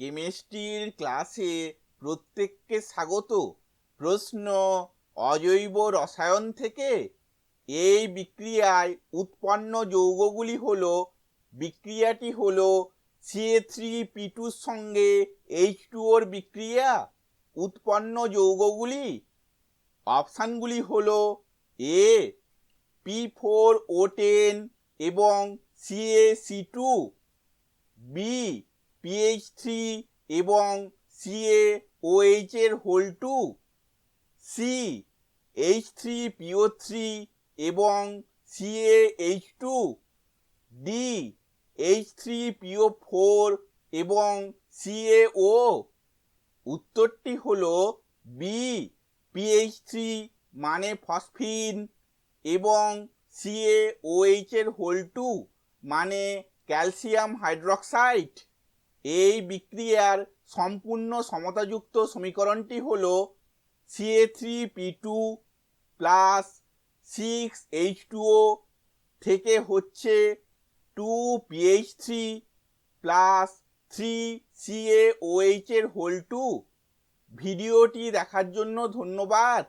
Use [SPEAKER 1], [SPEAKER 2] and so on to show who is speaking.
[SPEAKER 1] কেমিস্ট্রির ক্লাসে প্রত্যেককে স্বাগত। প্রশ্ন, অজৈব রসায়ন থেকে? এই বিক্রিয়ায় উৎপন্ন যৌগগুলি হল, বিক্রিয়াটি হল সিএ থ্রি পি টুর সঙ্গে এইচ টু ওর বিক্রিয়া, উৎপন্ন যৌগগুলি। অপশানগুলি হল, A, P four O ten এবং CA C two, B PH three এবং সিএ ওএইচ এর whole two C H three PO three এবং CA H two D H three PO four এবং সিএও উত্তরটি হল বি পিএইচ থ্রি মানে phosphine এবং CAOH এর হোল টু মানে ক্যালসিয়াম হাইড্রক্সাইড এই বিক্রিয়ার সম্পূর্ণ সমতাযুক্ত সমীকরণটি হল CA three P two plus six H two O থেকে হচ্ছে two PH three plus three CAOH এর হোল টু ভিডিওটি দেখার জন্য ধন্যবাদ।